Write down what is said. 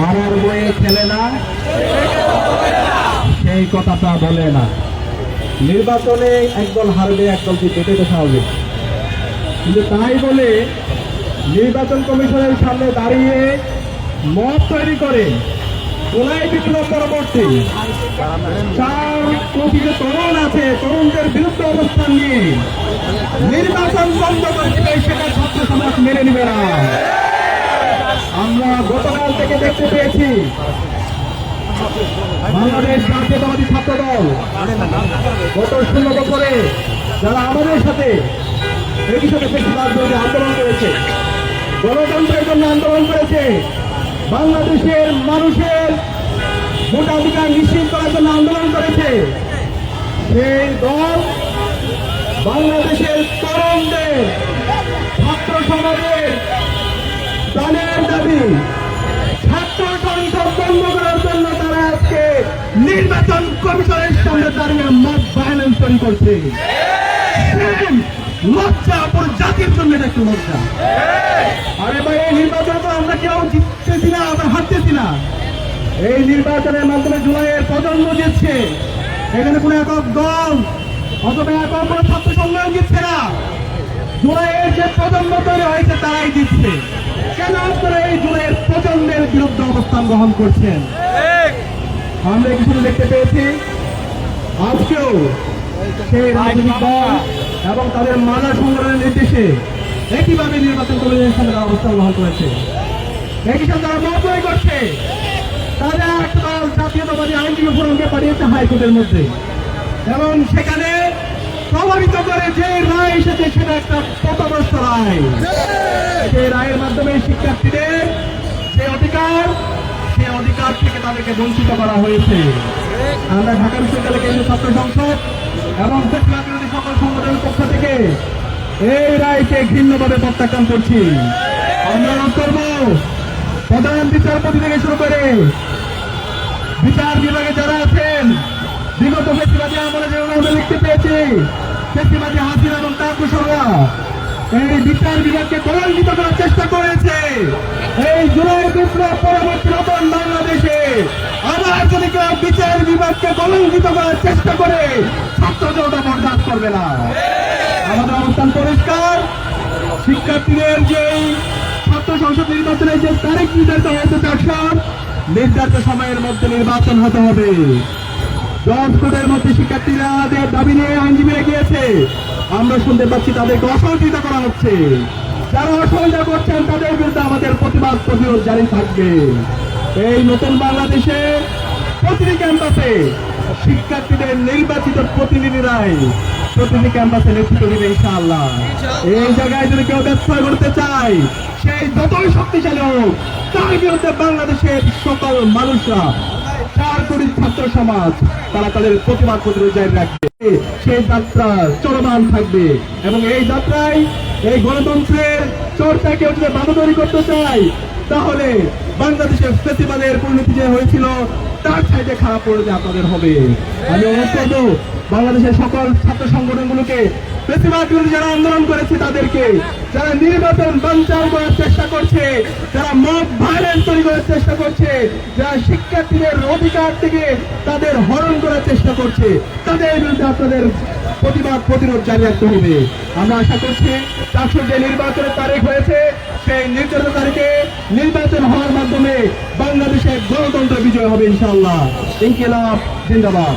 হারার বয়ে খেলে না, সেই কথাটা বলে না। নির্বাচনে একদল হারবে একদল জিতবে এটা স্বাভাবিক। কিন্তু তাই বলে নির্বাচন কমিশনের সামনে দাঁড়িয়ে মত তৈরি করে কোলাই বিপ্লব পরবর্তী। চার কোটি তরুণ আছে, তরুণদের বিরুদ্ধে অবস্থান নিয়ে। নির্বাচন বন্ধ করে সেটা ছাত্র সমাজ মেনে নিবে না। আমরা গতকাল থেকে দেখতে পেয়েছি বাংলাদেশ জাতীয়তাবাদী ছাত্র দল গত ষোলো বছরে যারা আমাদের সাথে একই সাথে বিরোধী আন্দোলন করেছে, গণতন্ত্রের জন্য আন্দোলন করেছে, বাংলাদেশের মানুষের ভোটাধিকার নিশ্চিত করার জন্য আন্দোলন করেছে, সেই দল বাংলাদেশের তরুণদের নির্বাচন কমিশনের সামনে দাঁড়িয়ে মত ভায়োলেন্স তৈরি করছে। লজ্জা পুরো জাতির জন্য এটা একটু লজ্জা আরে ভাই, এই নির্বাচন তো আমরা কেউ জিততেছি না, আমরা হারতেছি না। এই নির্বাচনের মাধ্যমে জুলাইয়ের প্রজন্ম জিতছে। এখানে কোনো একক দল, অথবা একক কোনো ছাত্র সংগ্রাম জিতছে না। জুলাইয়ের যে প্রজন্ম তৈরি হয়েছে, তারাই দিচ্ছে কেন আপনারা এই জুলাইয়ের প্রজন্মের বিরুদ্ধে অবস্থান গ্রহণ করছেন? আমরা কিছু দেখতে পেয়েছি। আজকেও সেই রাজনৈতিক দল এবং তাদের মালা সংগ্রহের নির্দেশে একইভাবে নির্বাচন কমিশনের সামনে অবস্থান গ্রহণ করেছে। একই সাথে তারা তৈরি করছে তারা একটা দল জাতীয়তাবাদী আইনজীবী ফোরামকে পাঠিয়েছে হাইকোর্টের মধ্যে। এবং সেখানে প্রভাবিত করে যে রায় এসেছে সেটা একটা পথগ্রস্ত রায়। সেই রায়ের মাধ্যমে শিক্ষার্থীদের তাদেরকে বঞ্চিত করা হয়েছে। আমরা ঢাকা বিশ্ববিদ্যালয় কেন্দ্রীয় ছাত্র সংসদ এবং বিরোধী সকল সংগঠনের পক্ষ থেকে এই রায়কে ঘৃণ্যভাবে প্রত্যাখ্যান করছি। আমরা করব, প্রধান বিচারপতি থেকে শুরু করে বিচার বিভাগে যারা আছেন, বিগত ফেসিবাদী আমরা যেভাবে আমরা লিখতে পেয়েছি ফেসিবাদী হাসিনা এবং তার কুশলরা এই বিচার বিভাগকে কলঙ্কিত করার চেষ্টা করেছে। এই জুলাই বিপ্লব পরবর্তী নতুন বাংলাদেশে বিভাগকে কলঙ্কিত করার চেষ্টা করে ছাত্র জনতা বরদাস্ত করবে না। আমাদের অবস্থান পরিষ্কার। শিক্ষার্থীদের যেই ছাত্র সংসদ নির্বাচনের যে তারিখ নির্ধারিত হয়েছে চারশন নির্ধারিত সময়ের মধ্যে নির্বাচন হতে হবে। জজ কোর্টের মধ্যে শিক্ষার্থীরাদের দাবি নিয়ে আইনজীবীরা গিয়েছে, আমরা শুনতে পাচ্ছি তাদেরকে অসহযোগিতা করা হচ্ছে। যারা অসহযোগিতা করছেন, তাদের বিরুদ্ধে আমাদের প্রতিবাদ প্রতিরোধ জারি থাকবে। এই নতুন বাংলাদেশে প্রতিটি ক্যাম্পাসে শিক্ষার্থীদের নির্বাচিত প্রতিনিধিরাই প্রতিটি ক্যাম্পাসে নেতৃত্ব দিবে ইনশাআল্লাহ। এই জায়গায় যদি কেউ ব্যবসা করতে চায়, সেই যতই শক্তিশালী হোক, তার বিরুদ্ধে বাংলাদেশের সকল মানুষরা, চার কোটি ছাত্র সমাজ, তারা তাদের প্রতিবাদ প্রতিরোধ জারি রাখবে। সেই যাত্রা চলমান থাকবে এবং এই যাত্রায়, এই গণতন্ত্রের চর্চা কেউ যদি বাধা তৈরি করতে চায়, তাহলে বাংলাদেশের ফেসিবাদের পরিণতি যে হয়েছিল তার সাইডে খারাপ পরিণতি আপনাদের হবে। আমি অনুরোধ করব বাংলাদেশের সকল ছাত্র সংগঠনগুলোকে বিরোধী যারা আন্দোলন করেছে তাদেরকে, যারা নির্বাচন করার চেষ্টা করছে, যারা ভায়োলেন্স তৈরি করার চেষ্টা করছে, যারা শিক্ষার্থীদের অধিকার থেকে তাদের হরণ করার চেষ্টা করছে, তাদের বিরুদ্ধে আপনাদের প্রতিবাদ, প্রতিরোধ জারি রাখতে হবে। আমরা আশা করছি চারশো যে নির্বাচনের তারিখ হয়েছে, সেই নির্ধারিত তারিখে নির্বাচন হওয়ার মাধ্যমে বাংলাদেশের গণতন্ত্র বিজয় হবে, ইনশাআল্লাহ। ইনকিলাব, জিন্দাবাদ।